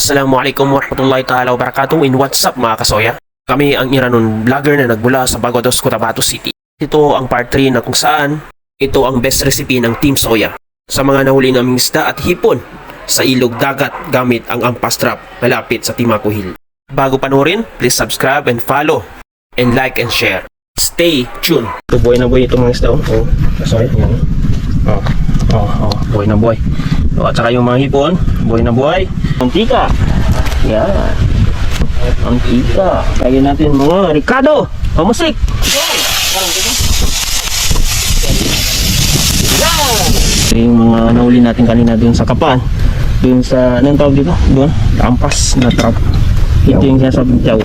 Assalamualaikum warahmatullahi ta'ala wabarakatuh in what's up mga kasoya? Kami ang Iranon vlogger na nagmula sa Bagodos, Cotabato City. Ito ang part 3 na kung saan ito ang best recipe ng Team Soya. Sa mga nahuli naming isda at hipon sa ilog dagat gamit ang ampas trap malapit sa Timaco Hill. Bago panoorin, please subscribe and follow and like and share. Stay tuned. Ito buhay na buhay itong mga isda. Oh, oh kasoya. Yan. Oh, oh, oh, buhay na buhay. So, at saka yung mga hipon, buhay na buhay. Mantika. Yan. Mantika. Lagyan natin mga Ricardo. Pamusik. Ito yung mga nahuli natin kanina dun sa kapan. Dun sa, anong tawag dito? Dun, lampas na trap. Ito yung sinasabing tiyaw.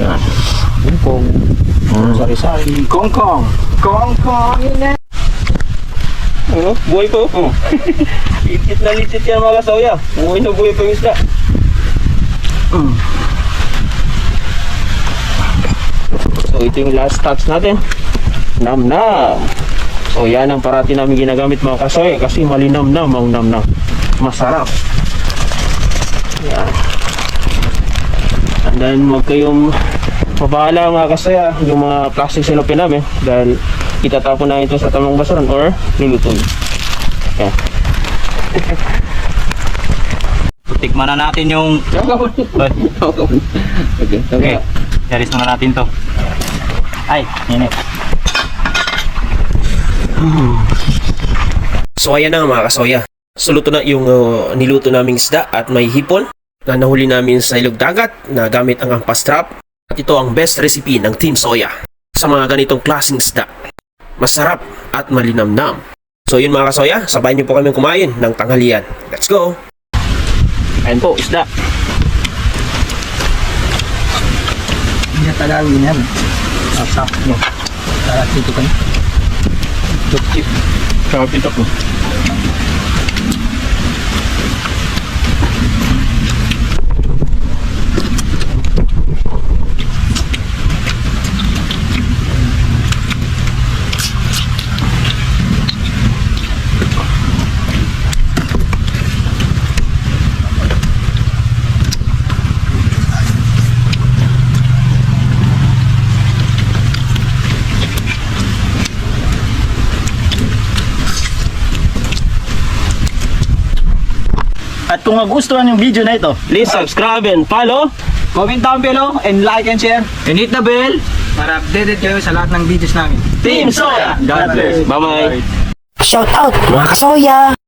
Yan. Kong, Mm. sari-sari, kong kong, kong Ano? Buhay po. Oh. litit na litit yan mga kasoya. Buhay na buhay pa yung isda. Mm. So ito yung last touch natin. Nam nam. So yan ang parati namin ginagamit mga kasoya kasi malinam nam ang nam nam. Masarap. Yan. And then huwag kayong mabahala mga kasoya yung mga plastic cellophane namin dahil itatapon na ito sa tamang basuran or lulutuin. Yan. Tikman na natin yung, okay. okay, yaris muna natin to. Ay, init. So ayan na nga mga kasoya. So luto na yung uh, niluto naming isda at may hipon na nahuli namin sa ilog dagat na gamit ang ampas trap. At ito ang best recipe ng Team Soya sa mga ganitong klaseng isda. Masarap at malinamnam. So yun mga kasoya, sabayan niyo po kami kumain ng tanghalian. Let's go! Ayan po, isda. Hindi na talawin yan. Sasak mo. Tara, dito ka na. Chip. Kapit ako. At kung magustuhan yung video na ito, Please subscribe and follow. comment down below and like and share. And hit the bell para updated kayo sa lahat ng videos namin. Team Soya! God bless. Bye-bye! Shout out mga kasoya!